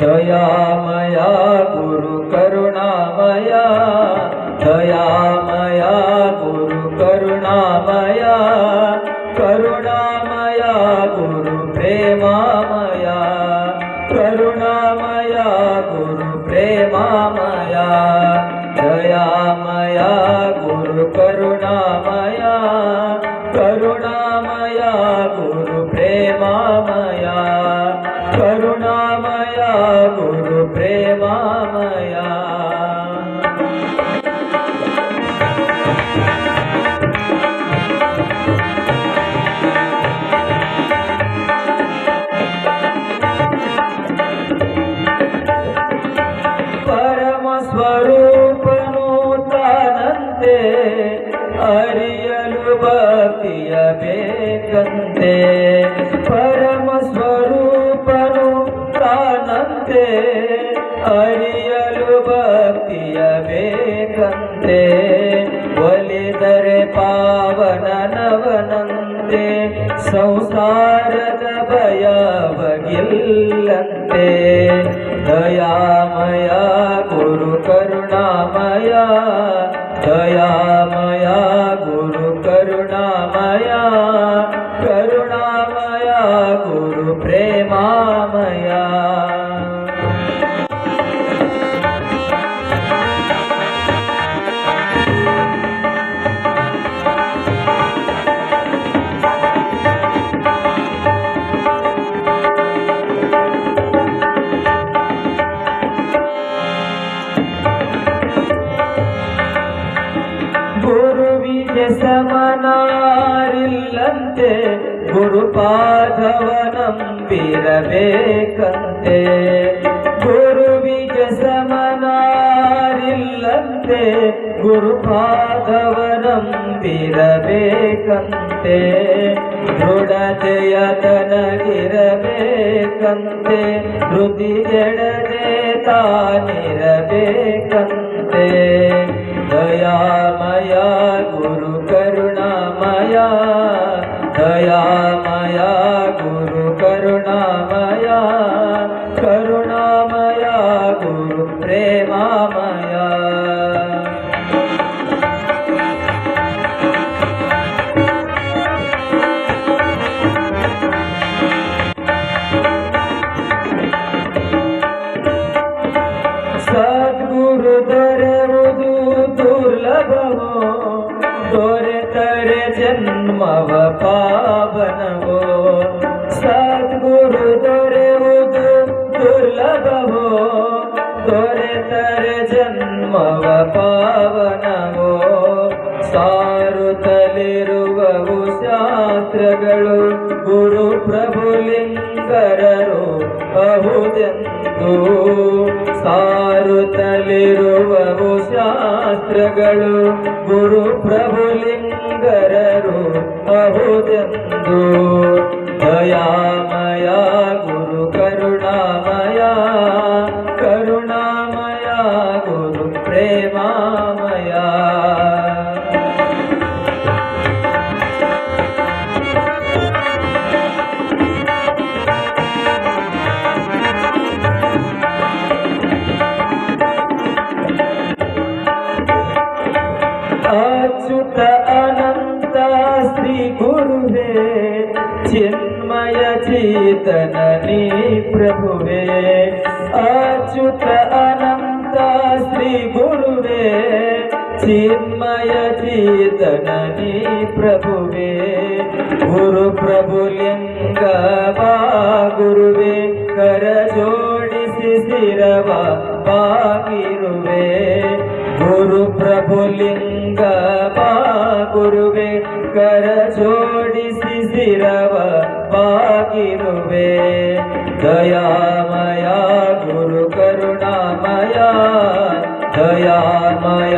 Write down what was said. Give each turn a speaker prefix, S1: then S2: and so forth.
S1: ದಯಾಮಯ ಗುರು ಕರುಣಾಮಯ ದಯಾಮಯ ಗುರು ಕರುಣಾಮಯ ಕರುಣಾಮಯ ಗುರು ಪ್ರೇಮಾಮಯ ಕರುಣಾಮಯ ಗುರು ಪ್ರೇಮಾಮಯ ದಯಾಮಯ ಸ್ವರೂಪನು ತಾನಂತೆ, ಅರಿಯಲು ಭಕ್ತಿಯ ಬೇಕಂತೆ ಪರಮ ಸ್ವರೂಪನು ತಾನಂತೆ, ಅರಿಯಲು ಭಕ್ತಿಯ ಬೇಕಂತೆ ಒಲಿದರೆ ಪಾವನನವನಂತೆ, ಸಂಸಾರದ ಭಯ ಬಗಿಲ್ಲಂತೆ ದಯಾಮಯ ಗುರು करुणामया दयामया गुरुकरुणामया ಗುರುವಿಗೆ ಸಮನಾರಿಲ್ಲಂತೆ ಗುರುಪಾದವನಂಬಿರಬೇಕಂತೆ. ಗುರುವಿಗೆ ಸಮನಾರಿಲ್ಲಂತೆ ಗುರುಪಾದವನಂಬಿರಬೇಕಂತೆ. ದೃಢತೆಯ ತನಗಿರಬೇಕಂತೆ ಹೃದಿಗೆಡದೆ ತಾನಿರಬೇಕಂತೆ. ಸದ್ಗುರು ದುರ್ಲಭವೋ? ದೊರೆತರೆ ಜನ್ಮವ ಪಾವನವೋ? ಸದ್ಗುರು ದೊರೆಯುವುದು ದುರ್ಲಭವೋ? ದೊರೆತರೆ ಜನ್ಮವ ಪಾವನವೋ? ಸಾರುತ್ತಲಿರುವವು ಶಾಸ್ತ್ರಗಳು ಗುರು ಪ್ರಭುಲಿಂಗರರು ಬಹುದೆಂದು ಸಾರುತ್ತಲಿರುವವು ಶಾಸ್ತ್ರಗಳು ಗುರು ಪ್ರಭುಲಿಂಗರರು ಬಹುದೆಂದು. ದಯಾಮಯ ಗುರು ಕರುಣಾಮಯ ಕರುಣಾಮಯ ಗುರು ಪ್ರೇಮಾಮಯ అచ్యుత అనంత శ్రీ గురువే చిన్మయ చేతనని ప్రభువే. అచ్యుత అనంత శ్రీ గురువే చిన్మయ చేతనని ప్రభువే. గురు ప్రభులింగ గురువే కర జోడిసి శిరవ బాగిరువే ಜೋಡಿಸಿ ಶಿರವ ಬಾಗಿರುವೆ ಗುರು ಪ್ರಭುಲಿಂಗ ಬಾ ಗುರುವೆ ಕರ ಜೋಡಿಸಿ ಶಿರವ ಬಾಗಿರುವೆ ದಯಾಮಯ ಗುರು ಕರುಣಾಮಯ ದಯಾಮಯ